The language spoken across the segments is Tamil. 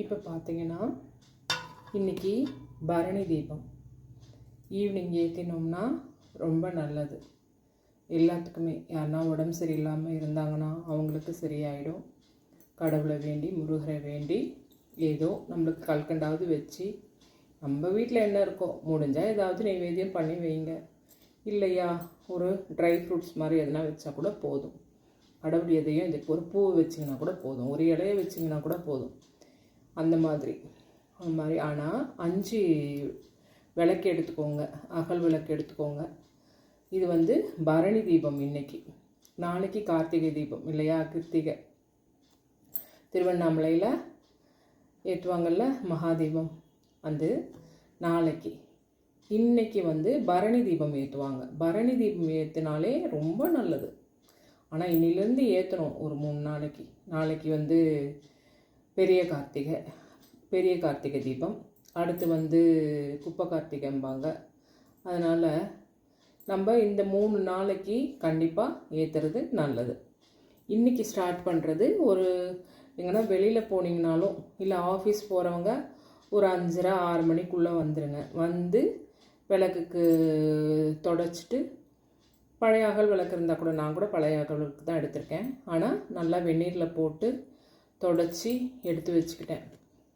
இப்போ பார்த்தீங்கன்னா இன்னைக்கு பரணி தீபம். ஈவினிங் ஏற்றினோம்னா ரொம்ப நல்லது. எல்லாத்துக்குமே யாருன்னா உடம்பு சரியில்லாமல் இருந்தாங்கன்னா அவங்களுக்கு சரியாயிடும். கடவுளை வேண்டி முருகரை வேண்டி ஏதோ நம்மளுக்கு கல்கண்டாவது வச்சு நம்ம வீட்டில் என்ன இருக்கோ முடிஞ்சால் ஏதாவது நைவேத்தியம் பண்ணி வைங்க. இல்லையா ஒரு ட்ரை ஃப்ரூட்ஸ் மாதிரி எதனா வச்சா கூட போதும். கடவுள் எதையும் இதுக்கு ஒரு பூ வச்சிங்கன்னா கூட போதும். ஒரு இலையை வச்சிங்கன்னா கூட போதும். அந்த மாதிரி. அந்த மாதிரி. ஆனால் அஞ்சு விளக்கு எடுத்துக்கோங்க. அகல் விளக்கு எடுத்துக்கோங்க. இது வந்து பரணி தீபம் இன்னைக்கு. நாளைக்கு கார்த்திகை தீபம் இல்லையா? கிருத்திகை. திருவண்ணாமலையில் ஏற்றுவாங்கல்ல மகாதீபம். வந்து நாளைக்கு. இன்னைக்கு வந்து பரணி தீபம் ஏற்றுவாங்க பரணி தீபம் ஏற்றினாலே ரொம்ப நல்லது. ஆனால் இன்னிலேருந்து ஏற்றணும் ஒரு மூணு நாளைக்கு. நாளைக்கு வந்து பெரிய கார்த்திகை பெரிய கார்த்திகை தீபம். அடுத்து வந்து குப்பை கார்த்திகைம்பாங்க. அதனால் நம்ம இந்த மூணு நாளைக்கு கண்டிப்பாக ஏற்றுறது நல்லது. இன்றைக்கி ஸ்டார்ட் பண்ணுறது ஒரு எங்கன்னா வெளியில் போனீங்கனாலும் இல்லை ஆஃபீஸ் போகிறவங்க ஒரு அஞ்சரை ஆறு மணிக்குள்ளே வந்துடுங்க வந்து விளக்குக்கு தொடச்சிட்டு பழைய அகல் விளக்கு இருந்தால் கூட நான் கூட பழைய அகல் விளக்கு தான் எடுத்திருக்கேன். ஆனால் நல்லா வெந்நீரில் போட்டு தொடச்சி எடுத்து வச்சுக்கிட்டேன்.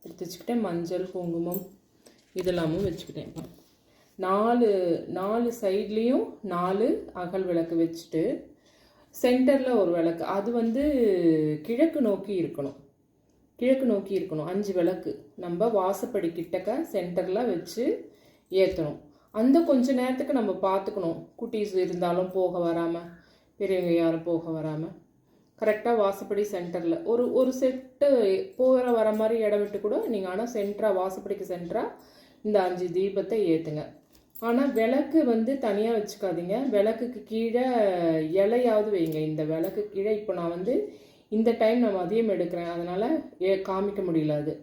எடுத்து வச்சுக்கிட்டேன். மஞ்சள் குங்குமம் இதெல்லாமும் வச்சுக்கிட்டேன். நாலு நாலு சைட்லேயும் நாலு அகல் விளக்கு வச்சுட்டு சென்டரில் ஒரு விளக்கு. அது வந்து கிழக்கு நோக்கி இருக்கணும். கிழக்கு நோக்கி இருக்கணும். அஞ்சு விளக்கு. நம்ம வாசப்படி கிட்டக்க சென்டரில் வச்சு ஏற்றணும் அந்த கொஞ்ச நேரத்துக்கு நம்ம பார்த்துக்கணும். குட்டீஸ் இருந்தாலும் போக வராமல் பெரியவங்க யாரும் போக வராமல் கரெக்டாக வாசப்படி சென்டரில். ஒரு ஒரு செட்டு போகிற வர மாதிரி இடம் விட்டு கூட நீங்கள் ஆனால் சென்டராக வாசப்படிக்கு சென்டராக இந்த அஞ்சு தீபத்தை ஏற்றுங்க ஆனால் விளக்கு வந்து தனியாக வச்சுக்காதீங்க. விளக்குக்கு கீழே இலையாவது வைங்க. இந்த விளக்கு கீழே இப்போ நான் வந்து இந்த டைம் நான் மதியம் எடுக்கிறேன். அதனால் ஏ காமிக்க முடியல அது.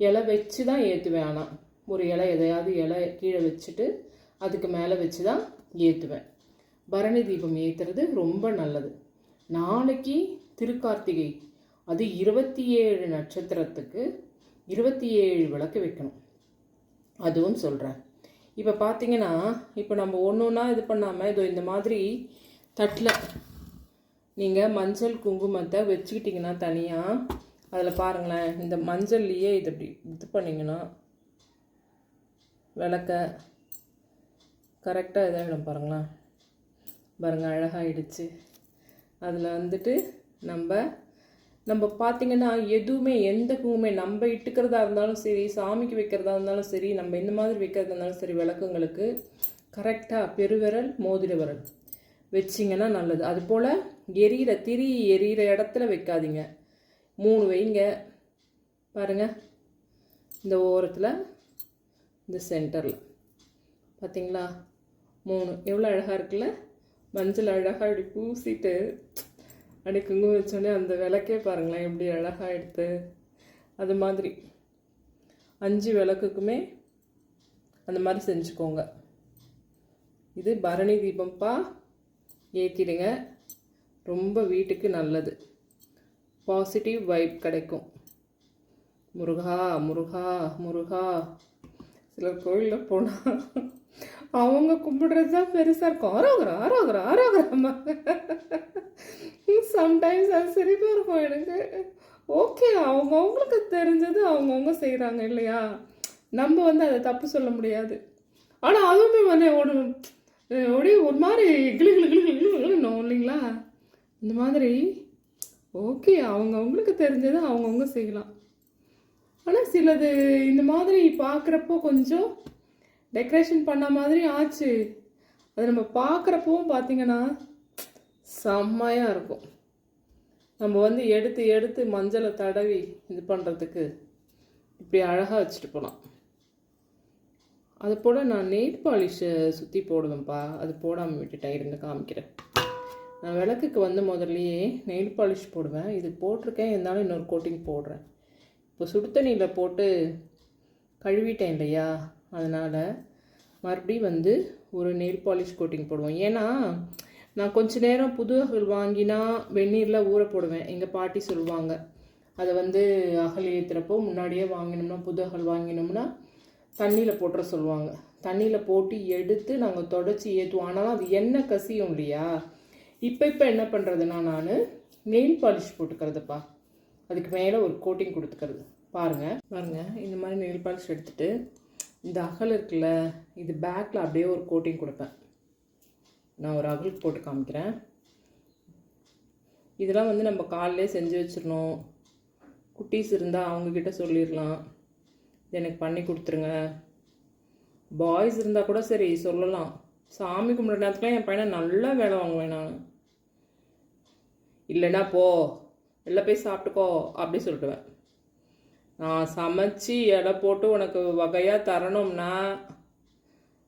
இலை வச்சு தான் ஏற்றுவேன் ஆனால் ஒரு இலை எதையாவது இலை கீழே வச்சுட்டு அதுக்கு மேலே வச்சு தான் ஏற்றுவேன் பரணி தீபம் ஏற்றுறது ரொம்ப நல்லது. நாளைக்கு திருக்கார்த்திகை. அது இருபத்தி ஏழு நட்சத்திரத்துக்கு இருபத்தி ஏழு விளக்கு வைக்கணும். அதுவும் சொல்கிறேன் இப்போ பார்த்தீங்கன்னா இப்போ நம்ம ஒன்று ஒன்றா இது பண்ணாமல் இதோ இந்த மாதிரி தட்டில் நீங்கள் மஞ்சள் குங்குமத்தை வச்சுக்கிட்டிங்கன்னா தனியாக அதில் பாருங்களேன் இந்த மஞ்சள்லேயே இது இப்படி இது பண்ணிங்கன்னா விளக்க கரெக்டாக இதாகிடும் பாருங்களேன். பாருங்கள் அழகாகிடுச்சு அதில் வந்துட்டு நம்ம நம்ம பார்த்திங்கன்னா எதுவுமே எந்த பூவுமே நம்ம இட்டுக்கிறதா இருந்தாலும் சரி சாமிக்கு வைக்கிறதா இருந்தாலும் சரி நம்ம இந்த மாதிரி வைக்கிறதா இருந்தாலும் சரி விளக்குங்களுக்கு கரெக்டாக பெருவிரல் மோதிர விரல் வச்சிங்கன்னா நல்லது. அது போல் எரியிற திரி எரியிற இடத்துல வைக்காதீங்க. மூணு வைங்க. பாருங்கள் இந்த ஓரத்தில் இந்த சென்டரில் பார்த்தீங்களா மூணு. எவ்வளோ அழகாக இருக்குல்ல? மஞ்சள் அழகாக இப்படி பூசிட்டு அப்படி குங்குமம் வச்சோடனே அந்த விளக்கே பாருங்களேன் எப்படி அழகாக எடுத்து. அது மாதிரி. அஞ்சு விளக்குக்குமே அந்த மாதிரி செஞ்சுக்கோங்க. இது பரணி தீபம்ப்பா. ஏற்றிடுங்க ரொம்ப வீட்டுக்கு நல்லது. பாசிட்டிவ் வைப் கிடைக்கும். முருகா முருகா முருகா. சிலர் கோயிலில் போனால் அவங்க கும்பிடுறது தான் பெருசாக இருக்கும். ஆரோகரா ஆரோகரா ஆரோகராமா சம்டைம்ஸ் அது சிரிப்பாக இருக்கும் எனக்கு. ஓகே அவங்கவுங்களுக்கு தெரிஞ்சது அவங்கவுங்க செய்கிறாங்க இல்லையா? நம்ம வந்து அதை தப்பு சொல்ல முடியாது. ஆனால் அதுவுமே வந்து ஒரு அப்படியே ஒரு மாதிரி கிளு கிளு கிளு கிளு இல்லைங்களா? இந்த மாதிரி ஓகே அவங்கவுங்களுக்கு தெரிஞ்சது அவங்கவுங்க செய்யலாம். ஆனால் சிலது இந்த மாதிரி பார்க்குறப்போ கொஞ்சம் டெக்கரேஷன் பண்ண மாதிரி ஆச்சு. அது நம்ம பார்க்குறப்பவும் பார்த்தீங்கன்னா செம்மையாக இருக்கும். நம்ம வந்து எடுத்து எடுத்து மஞ்சளை தடவி இது பண்ணுறதுக்கு இப்படி அழகாக வச்சுட்டு போகலாம் அது போல் நான் நெயில் பாலிஷை சுற்றி போடுவேன்ப்பா. அது போடாமல் விட்டுட்டேன் இருந்து காமிக்கிறேன். நான் விளக்குக்கு வந்து முதல்லையே நெயில் பாலிஷ் போடுவேன். இது போட்டிருக்கேன் இருந்தாலும் இன்னொரு கோட்டிங் போடுறேன். இப்போ சுடு தண்ணியில் போட்டு கழுவிட்டேன் இல்லையா? அதனால் மறுபடியும் வந்து ஒரு நெயில் பாலிஷ் கோட்டிங் போடுவோம். ஏன்னா நான் கொஞ்ச நேரம் புது அகல் வாங்கினா வெந்நீரில் ஊற போடுவேன். எங்கள் பாட்டி சொல்லுவாங்க அதை வந்து அகல் ஏற்றுறப்போ முன்னாடியே வாங்கினோம்னா புது அகல் வாங்கினோம்னா தண்ணியில் போட்டுற சொல்லுவாங்க. தண்ணியில் போட்டு எடுத்து நாங்கள் தொடச்சி ஏற்றுவோம் ஆனாலும் அது எண்ணெய் கசியும் இல்லையா? இப்போ இப்போ என்ன பண்ணுறதுன்னா நான் நெயில் பாலிஷ் போட்டுக்கிறதுப்பா. அதுக்கு மேலே ஒரு கோட்டிங் கொடுத்துக்கிறது. பாருங்கள் பாருங்கள் இந்த மாதிரி நெயில் பாலிஷ் எடுத்துகிட்டு இந்த அகல் இருக்குல்ல இது பேக்கில் அப்படியே ஒரு கோட்டிங் கொடுப்பேன். நான் ஒரு அகல் போட்டு காமிக்கிறேன். இதெல்லாம் வந்து நம்ம காலையிலே செஞ்சு வச்சிடணும். குட்டீஸ் இருந்தால் அவங்கக்கிட்ட சொல்லிடலாம். இது எனக்கு பண்ணி கொடுத்துருங்க. பாய்ஸ் இருந்தால் கூட சரி சொல்லலாம். சாமி கும்பிட்ற நேரத்துக்குலாம் என் பையனை நல்லா வேலை வாங்குவேன் நான். இல்லைன்னா போ வெளில போய் சாப்பிட்டுக்கோ அப்படி சொல்லிடுவேன். நான் சமைச்சு எடை போட்டு உனக்கு வகையாக தரணும்னா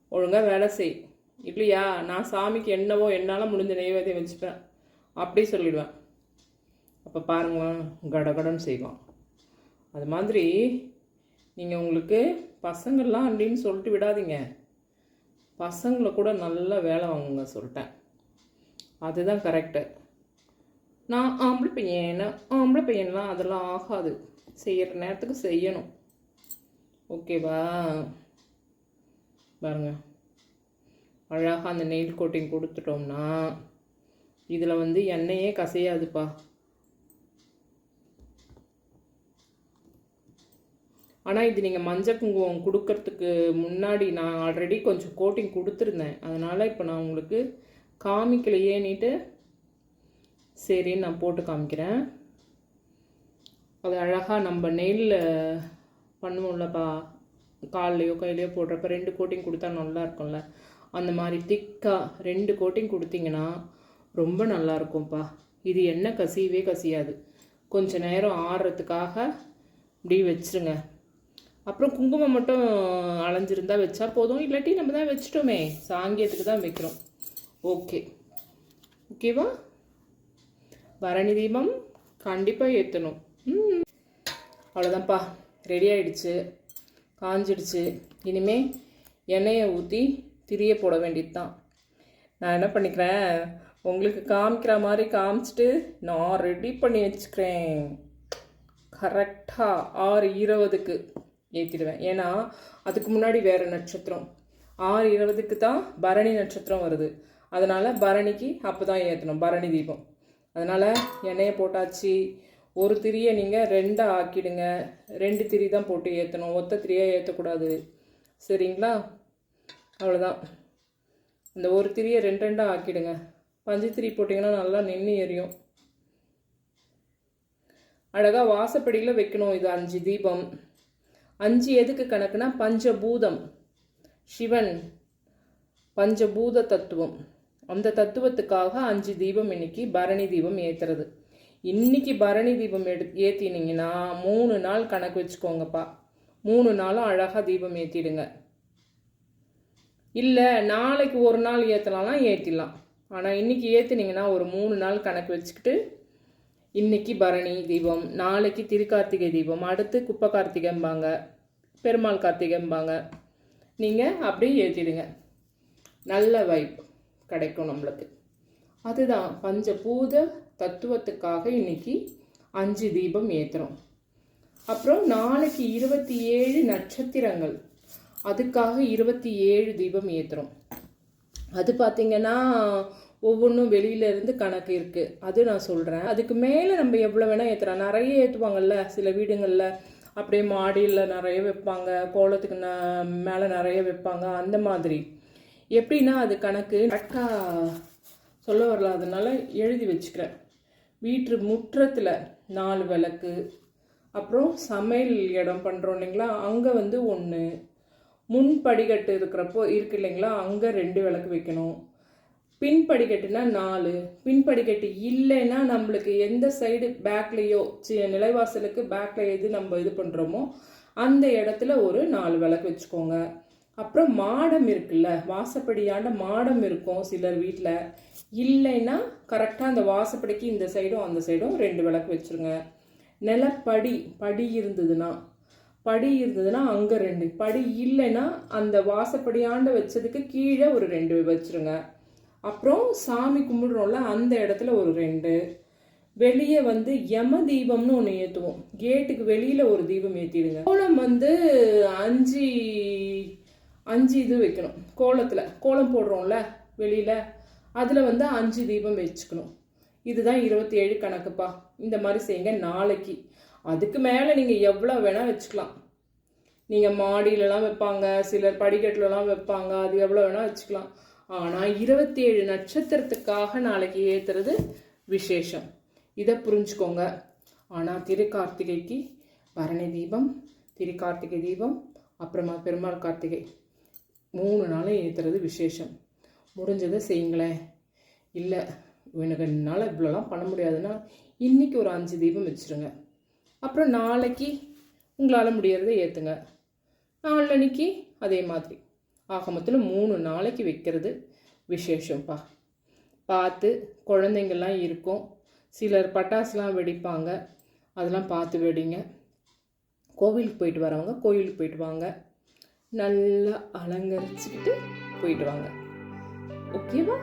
ஒழுங்காக வேலை செய். இல்லையா? நான் சாமிக்கு என்னவோ என்னால் முடிஞ்ச நெய்வேத்தியம் வச்சுப்பேன். அப்படி சொல்லிடுவேன். அப்போ பாருங்களேன் கடகடன்னு செய்வான். அது மாதிரி நீங்கள் உங்களுக்கு பசங்கள்லாம் அப்படின்னு சொல்லிட்டு விடாதீங்க. பசங்களை கூட நல்லா வேலை வாங்குங்க சொல்லிட்டேன். அதுதான் கரெக்டு நான் ஆம்பளை பையன் ஆம்பளை பையன்லாம் அதெல்லாம் ஆகாது. செய்கிற நேரத்துக்கு செய்யணும். ஓகேவா? பாருங்க. அழகாக அந்த நெயில் கோட்டிங் கொடுத்துட்டோம்னா இதில் வந்து எண்ணெயே கசையாதுப்பா. ஆனால் இது நீங்கள் மஞ்சள் குங்குமம் கொடுக்கறதுக்கு முன்னாடி நான் ஆல்ரெடி கொஞ்சம் கோட்டிங் கொடுத்துருந்தேன். அதனால் இப்போ நான் உங்களுக்கு காமிக்கலையேன்னுட்டு சரின்னு நான் போட்டு காமிக்கிறேன். அது அழகாக நம்ம நெயில் பண்ணுவோம்லப்பா. கால்லையோ கையிலையோ போடுறப்ப ரெண்டு கோட்டிங் கொடுத்தா நல்லா இருக்கும்ல. அந்த மாதிரி திக்காக ரெண்டு கோட்டிங் கொடுத்தீங்கன்னா ரொம்ப நல்லா இருக்கும்ப்பா. இது என்ன கசியவே கசியாது. கொஞ்ச நேரம் ஆடுறதுக்காக இப்படி வச்சிருங்க. அப்புறம் குங்குமம் மட்டும் அலைஞ்சிருந்தா வச்சா போதும். இல்லாட்டி நம்ம தான் வச்சிட்டோமே. சாங்கியத்துக்கு தான் வைக்கிறோம். ஓகே. ஓகேவா? பரணி தீபம் கண்டிப்பாக ஏற்றணும் அவ்வளோதான்ப்பா ரெடி ஆகிடுச்சு காஞ்சிடுச்சு. இனிமேல் எண்ணெயை ஊற்றி திரிய போட வேண்டியது தான் நான் என்ன பண்ணிக்கிறேன்? உங்களுக்கு காமிக்கிற மாதிரி காமிச்சிட்டு நான் ரெடி பண்ணி வச்சுக்கிறேன். கரெக்டாக ஆறு இருபதுக்கு ஏற்றிடுவேன் ஏன்னா அதுக்கு முன்னாடி வேறு நட்சத்திரம். ஆறு இருபதுக்கு தான் பரணி நட்சத்திரம் வருது. அதனால் பரணிக்கு அப்போ தான் ஏற்றணும் பரணி தீபம். அதனால் எண்ணெயை போட்டாச்சு. ஒரு திரியை நீங்கள் ரெண்டாக ஆக்கிடுங்க. ரெண்டு திரி தான் போட்டு ஏற்றணும் ஒத்த திரியாக ஏற்றக்கூடாது சரிங்களா? அவ்வளோதான் இந்த ஒரு திரியை ரெண்டு ரெண்டாக ஆக்கிடுங்க. பஞ்சு திரி போட்டிங்கன்னா நல்லா நின்று எரியும். அழகாக வாசப்படியில் வைக்கணும் இது அஞ்சு தீபம். அஞ்சு எதுக்கு கணக்குனா பஞ்சபூதம். சிவன் பஞ்சபூத தத்துவம். அந்த தத்துவத்துக்காக அஞ்சு தீபம் இன்னைக்கு பரணி தீபம் ஏற்றுறது இன்னைக்கு பரணி தீபம் எடு ஏற்றினீங்கன்னா மூணு நாள் கணக்கு வச்சுக்கோங்கப்பா. மூணு நாளும் அழகாக தீபம் ஏற்றிடுங்க இல்லை நாளைக்கு ஒரு நாள் ஏற்றலாம்னா ஏற்றிடலாம் ஆனால் இன்னைக்கு ஏற்றுனீங்கன்னா ஒரு மூணு நாள் கணக்கு வச்சுக்கிட்டு இன்னைக்கு பரணி தீபம் நாளைக்கு திருக்கார்த்திகை தீபம் அடுத்து குப்பை கார்த்திகைம்பாங்க பெருமாள் கார்த்திகைம்பாங்க. நீங்கள் அப்படியே ஏற்றிடுங்க நல்ல வைப் கிடைக்கும் நம்மளுக்கு. அதுதான் பஞ்சபூத தத்துவத்துக்காக இன்னைக்கு அஞ்சு தீபம் ஏற்றுறோம் அப்புறம் நாளைக்கு இருபத்தி ஏழு நட்சத்திரங்கள். அதுக்காக இருபத்தி ஏழு தீபம் ஏற்றுறோம் அது பார்த்திங்கன்னா ஒவ்வொன்றும் வெளியிலேருந்து கணக்கு இருக்குது அது நான் சொல்கிறேன் அதுக்கு மேலே நம்ம எவ்வளோ வேணால் ஏற்றுறோம் நிறைய ஏற்றுவாங்கல்ல சில வீடுங்களில். அப்படியே மாடியில் நிறைய வைப்பாங்க. கோலத்துக்கு ந மேலே நிறைய வைப்பாங்க. அந்த மாதிரி. எப்படின்னா அது கணக்கு கரெக்டாக சொல்ல வரல. அதனால எழுதி வச்சுக்கிறேன். வீட்டு முற்றத்தில் நாலு விளக்கு அப்புறம் சமையல் இடம் பண்ணுறோம் இல்லைங்களா? அங்கே வந்து ஒன்று முன் படிக்கட்டு இருக்கிறப்போ இருக்கு இல்லைங்களா? அங்கே ரெண்டு விளக்கு வைக்கணும். பின் படிக்கட்டுனா நாலு. பின் படிக்கட்டு இல்லைன்னா நம்மளுக்கு எந்த சைடு பேக்லேயோ நிலைவாசலுக்கு பேக்கில் எது நம்ம இது பண்ணுறோமோ அந்த இடத்துல ஒரு நாலு விளக்கு வச்சுக்கோங்க. அப்புறம் மாடம் இருக்குல்ல வாசப்படியாண்ட மாடம் இருக்கும் சிலர் வீட்டில் இல்லைன்னா கரெக்டாக அந்த வாசப்படிக்கு இந்த சைடும் அந்த சைடும் ரெண்டு விளக்கு வச்சுருங்க. நிலப்படி படி இருந்ததுன்னா படி இருந்ததுன்னா அங்கே ரெண்டு படி இல்லைன்னா அந்த வாசப்படியாண்ட வச்சதுக்கு கீழே ஒரு ரெண்டு வச்சுருங்க. அப்புறம் சாமி கும்பிடுறோம்ல அந்த இடத்துல ஒரு ரெண்டு. வெளியே வந்து யம தீபம்னு ஒன்று ஏற்றுவோம் கேட்டுக்கு வெளியில் ஒரு தீபம் ஏற்றிடுங்க கோலம் வந்து அஞ்சு அஞ்சு இது வைக்கணும். கோலத்தில் கோலம் போடுறோம்ல வெளியில் அதில் வந்து அஞ்சு தீபம் வச்சுக்கணும். இதுதான் இருபத்தி ஏழு கணக்குப்பா. இந்த மாதிரி செய்யுங்க நாளைக்கு. அதுக்கு மேலே நீங்கள் எவ்வளோ வேணால் வச்சுக்கலாம். நீங்கள் மாடியிலலாம் வைப்பாங்க சிலர் படிக்கட்டுலலாம் வைப்பாங்க அது எவ்வளோ வேணால் வச்சுக்கலாம். ஆனால் இருபத்தி ஏழு நட்சத்திரத்துக்காக நாளைக்கு ஏற்றுறது விசேஷம். இதை புரிஞ்சுக்கோங்க. ஆனால் திருக்கார்த்திகைக்கு பரணி தீபம் திருக்கார்த்திகை தீபம் அப்புறமா பெருமாள் கார்த்திகை. மூணு நாளும் ஏற்றுறது விசேஷம். முடிஞ்சதை செய்யுங்களேன் இல்லை எனக்கு என்னால் இவ்வளோலாம் பண்ண முடியாதுன்னா இன்றைக்கி ஒரு அஞ்சு தீபம் வச்சுருங்க. அப்புறம் நாளைக்கு உங்களால் முடியறதை ஏற்றுங்க நாளன்னைக்கு அதே மாதிரி. ஆக மொத்தத்தில் மூணு நாளைக்கு வைக்கிறது விசேஷம்ப்பா பார்த்து குழந்தைங்கள்லாம் இருக்கும். சிலர் பட்டாசுலாம் வெடிப்பாங்க. அதெல்லாம் பார்த்து வெடிங்க. கோவிலுக்கு போயிட்டு வரவங்க கோவிலுக்கு போயிட்டு வாங்க. நல்லா அலங்கரிச்சுக்கிட்டு போயிட்டு வாங்க ஓகேவா